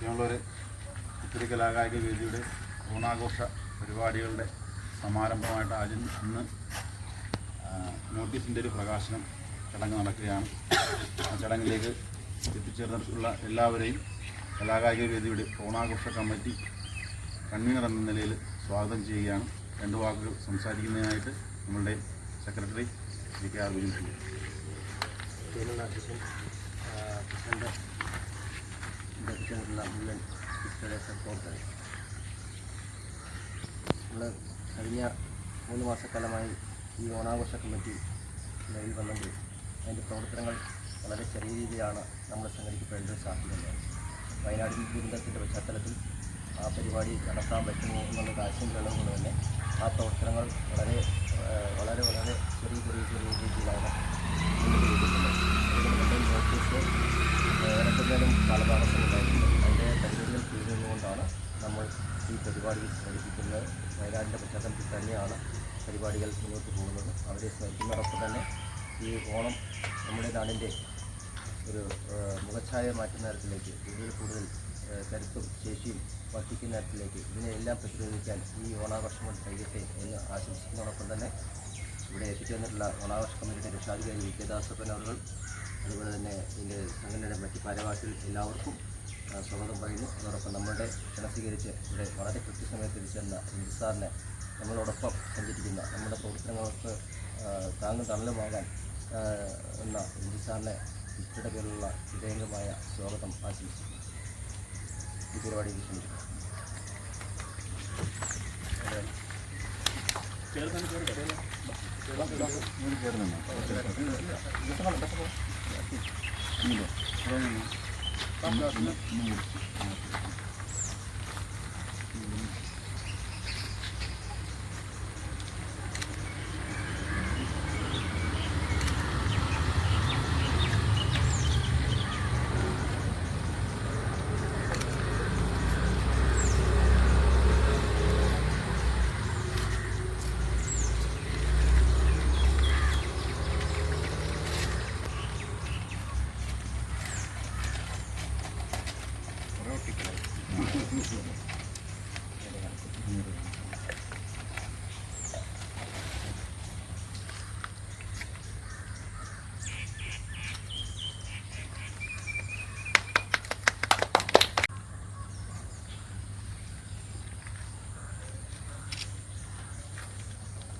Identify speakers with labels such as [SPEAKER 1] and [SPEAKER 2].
[SPEAKER 1] പ്രിയമുള്ളവരെ ഒത്തിരി കലാകായിക വേദിയുടെ ഓണാഘോഷ പരിപാടികളുടെ സമാരംഭമായിട്ട് ആദ്യം ഇന്ന് നോട്ടീസിന്റെ ഒരു പ്രകാശനം ചടങ്ങ് നടക്കുകയാണ്. ആ ചടങ്ങിലേക്ക് എത്തിച്ചേർന്നിട്ടുള്ള എല്ലാവരെയും കലാകായിക വേദിയുടെ ഓണാഘോഷ കമ്മിറ്റി കൺവീനർ എന്ന നിലയിൽ സ്വാഗതം ചെയ്യുകയാണ്. രണ്ട് വാക്കുകൾ സംസാരിക്കുന്നതിനായിട്ട് നമ്മളുടെ secretary Shri K R Vijayan
[SPEAKER 2] president അധ്യക്ഷനുള്ള മുഴുവൻ ഇഷ്ടയുടെ സപ്പോർട്ട് നമ്മൾ കഴിഞ്ഞ മൂന്ന് മാസക്കാലമായി ഈ ഓണാഘോഷ കമ്മിറ്റി നിലവിൽ വന്നെങ്കിൽ അതിന്റെ പ്രവർത്തനങ്ങൾ വളരെ ചെറിയ രീതിയിലാണ് നമ്മൾ സംഘടിപ്പിക്കേണ്ടത് സാധ്യതയുള്ളത് വയനാട് ദുരന്തത്തിന്റെ പശ്ചാത്തലത്തിൽ ആ പരിപാടി നടത്താൻ പറ്റുമോ എന്നുള്ള ആശങ്കയുള്ളത് കൊണ്ട് തന്നെ ആ പ്രവർത്തനങ്ങൾ വളരെ വളരെ വളരെ ചെറിയ ചെറിയ ചെറിയ രീതിയിലാണ് നോട്ടീസ് ഇറക്കുന്നതിനും കാലതാമസം നമ്മൾ ഈ പരിപാടിയിൽ സംഘടിപ്പിക്കുന്നത് വയനാടിന്റെ പശ്ചാത്തലത്തിൽ തന്നെയാണ് പരിപാടികൾ മുന്നോട്ട് പോകുന്നത്. അവരെ സ്മരിക്കുന്നതോടൊപ്പം തന്നെ ഈ ഓണം നമ്മുടെ നാടിന്റെ ഒരു മുഖച്ഛായ മാറ്റുന്ന തരത്തിലേക്ക് കൂടുതൽ കൂടുതൽ കരുത്തും ശേഷിയും വർദ്ധിക്കുന്ന തരത്തിലേക്ക് ഇതിനെല്ലാം പ്രതിരോധിക്കാൻ ഈ ഓണാഘോഷം കൊണ്ട് കഴിയട്ടെ എന്ന് ആശംസിക്കുന്നതോടൊപ്പം തന്നെ ഇവിടെ എത്തിച്ചേർന്നിട്ടുള്ള ഓണാഘോഷ കമ്മിറ്റിയുടെ രക്ഷാധികാരി വി കെ ദാസപ്പൻ അവർ അതുപോലെ തന്നെ ഇതിന്റെ സംഘടനയുടെ മറ്റ് ഭാരവാഹികൾ എല്ലാവർക്കും സ്വാഗതം പറയുന്നു അതോടൊപ്പം നമ്മളുടെ ക്ഷണസ്വീകരിച്ച് ഇവിടെ വളരെ കൃത്യസമയത്ത് തിരിച്ചെന്ന ഇൻസാറിനെ നമ്മളോടൊപ്പം സഞ്ചരിക്കുന്ന നമ്മുടെ പ്രവർത്തനങ്ങൾക്ക് താങ്ങും തണലുമാകാൻ എന്ന ഇൻസാറിനെ സാറിനെ ഇഷ്ടയുടെ പേരിലുള്ള വിധേയമായ സ്വാഗതം ആശംസിക്കുന്നു ഈ പരിപാടി വിശ്രമിക്കുന്നു ചേർന്നു ചേർന്നു ചേർന്നു ചേർന്ന് 你们。